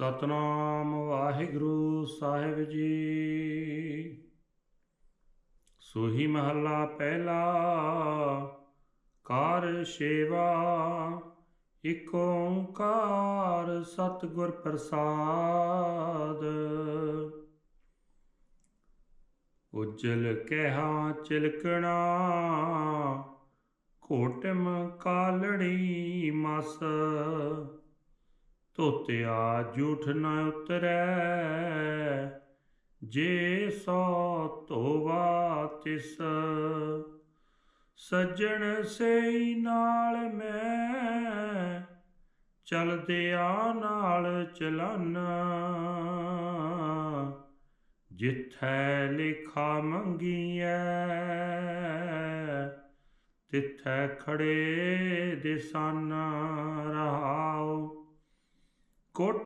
ਸਤਨਾਮ ਵਾਹਿਗੁਰੂ ਸਾਹਿਬ ਜੀ। ਸੋਹੀ ਮਹੱਲਾ ਪਹਿਲਾ, ਕਾਰ ਸੇਵਾ, ਇਕ ਓੰਕਾਰ ਸਤਿਗੁਰ ਪ੍ਰਸਾਦ। ਉਜਲ ਕਹਿਆ ਚਿਲਕਣਾ ਕੋਟਮ ਕਾਲੜੀ ਮਸ। ਧੋਤਿਆ ਜੂਠ ਨ ਉਤਰੈ। ਜੇ ਸੋ ਧੋਵਾ ਤਿਸ, ਸੱਜਣ ਸਈ ਨਾਲ ਮੈਂ ਚਲਦਿਆਂ ਨਾਲ ਚਲਾਨਾ। ਜਿੱਥੈ ਲਿਖਾ ਮੰਗੀਐ, ਤਿੱਥੈ ਖੜੇ ਦਿਸਨ ਰਹਾਉ। Court